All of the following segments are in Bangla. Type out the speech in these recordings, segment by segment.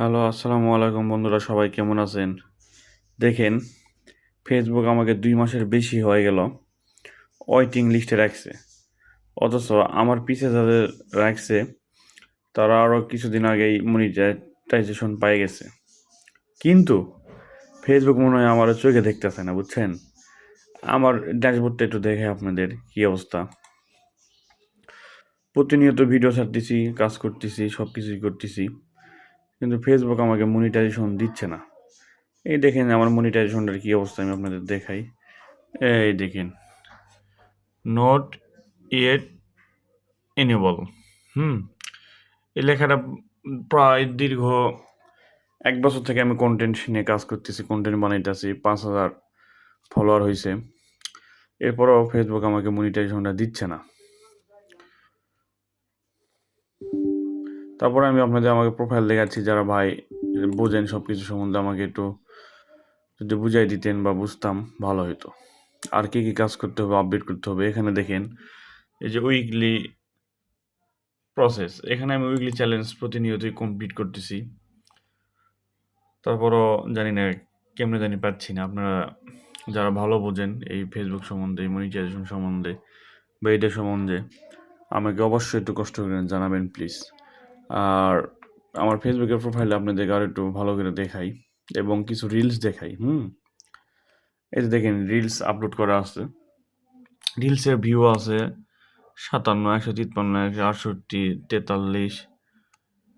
হ্যালো, আসসালামু আলাইকুম বন্ধুরা, সবাই কেমন আছেন? দেখেন ফেসবুক আমাকে দুই মাসের বেশি হয়ে গেল ওয়েটিং লিস্টে রাখছে। অথচ আমার পিছে যাদের রাখছে, তারা আরও কিছুদিন আগেই মনিটাইজেশন পাই গেছে। কিন্তু ফেসবুক মনে হয় আমার চোখে দেখতেছে না, বুঝছেন? আমার ড্যাশবোর্ডটা একটু দেখে আপনাদের কী অবস্থা। প্রতিনিয়ত ভিডিও ছাড়তেছি, কাজ করতেছি সব কিছুই করতেছি। কিন্তু ফেসবুক আমাকে মনিটাইজেশন দিচ্ছে না। এই দেখেন আমার মনিটাইজেশনটার কী অবস্থা আমি আপনাদের দেখাই। এই দেখেন। Not yet enable hmm. এই লেখাটা প্রায় দীর্ঘ এক বছর থেকে আমি কন্টেন্ট নিয়ে কাজ করতেছি কন্টেন্ট বানাইতেছি, পাঁচ হাজার ফলোয়ার হয়েছে এরপরও ফেসবুক আমাকে মনিটাইজেশনটা দিচ্ছে না। তারপরে আমি আপনাদের আমাকে প্রোফাইল দেখাচ্ছি যারা ভাই বোঝেন সব কিছু সম্বন্ধে আমাকে একটু যদি বুঝাই দিতেন বা বুঝতাম, ভালো হতো আর কী কী কাজ করতে হবে আপডেট করতে হবে, এখানে দেখেন, এই যে উইকলি প্রসেস এখানে আমি উইকলি চ্যালেঞ্জ প্রতিনিয়তই কমপ্লিট করতেছি। তারপরও জানি না কেমনে জানি পাচ্ছি না, আপনারা যারা ভালো বোঝেন এই ফেসবুক সম্বন্ধে মনিটাইজেশন সম্বন্ধে বা এটা সম্বন্ধে, আমাকে অবশ্যই একটু কষ্ট করে জানাবেন প্লিজ আর আমার ফেসবুকের প্রোফাইলে আপনাদেরকে আর একটু ভালো করে দেখাই এবং কিছু রিলস দেখাই, হুম? এই যে দেখেন রিলস আপলোড করা আছে। রিলসের ভিউ আছে সাতান্ন, একশো তিপ্পান্ন, একশো আটষট্টি, তেতাল্লিশ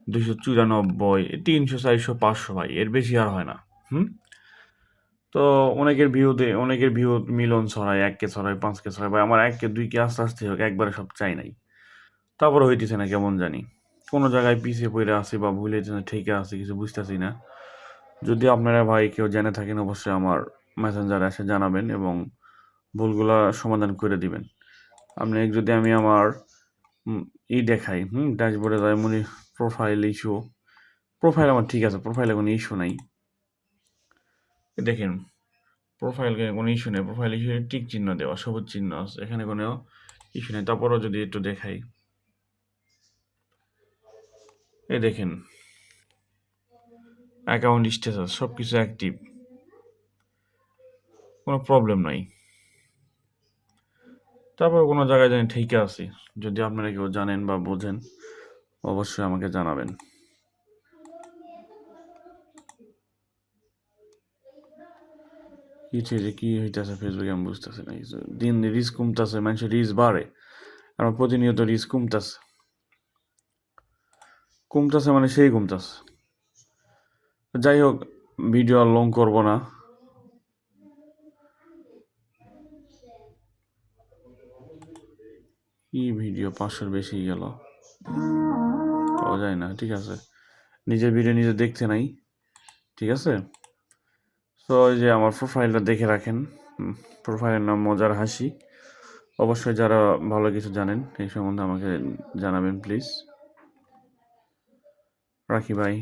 দুশো চুরানব্বই, তিনশো, চারশো, পাঁচশো ভাই, এর বেশি আর হয় না, হুম? তো অনেকের ভিউতে অনেকের ভিউ মিলন ছড়ায়, এককে ছড়ায়, পাঁচকে ছড়ায়, ভাই, আমার এককে, দুইকে আস্তে আস্তে হোক, একবারে সব চাই নাই। তারপরে হইতেছে না, কেমন জানি। কোনো জায়গায় পিছিয়ে পড়ে আসি বা ভুলে ঠিকই আসি কিছু বুঝতেছি না। যদি আপনারা ভাই কেউ জেনে থাকেন, অবশ্যই আমার মেসেঞ্জারে এসে জানাবেন এবং ভুলগুলা সমাধান করে দিবেন। আপনি যদি আমি আমার ই দেখাই, হুম ড্যাশবোর্ডে যাই, মনে প্রোফাইল ইস্যু প্রোফাইল আমার ঠিক আছে প্রোফাইলে কোনো ইস্যু নাই। দেখেন প্রোফাইল কোনো ইস্যু নেই প্রোফাইল ইস্যু টিক চিহ্ন দেওয়া, সবুজ চিহ্ন আছে, এখানে কোনো ইস্যু নেই। তারপরও যদি একটু দেখাই। এই দেখেন অ্যাকাউন্ট স্ট্যাটাস সব কিছু অ্যাক্টিভ কোনো প্রবলেম নাই। তারপর কোনো জায়গায় জানি ঠিক আছি। যদি আপনারা কেউ জানেন বা বোঝেন, অবশ্যই আমাকে জানাবেন। কি যে কি হইতেছে ফেসবুকে আমি বুঝতেছি না দিন রিস্ক কমতেছে, মানুষের রিস্ক বাড়ে। আমার প্রতিনিয়ত রিস্ক কমতেছে। কমতেছে মানে সেই কমতেছে যাই হোক ভিডিও আর লং করব না। কি ভিডিও পাঁচশোর বেশি গেল। পাওয়া যায় না, ঠিক আছে। নিজের ভিডিও নিজে দেখতে নাই, ঠিক আছে? তো ওই যে আমার প্রোফাইলটা দেখে রাখেন। প্রোফাইলের নাম মজার হাসি। অবশ্যই যারা ভালো কিছু জানেন, এই সম্বন্ধে আমাকে জানাবেন প্লিজ রাখি ভাই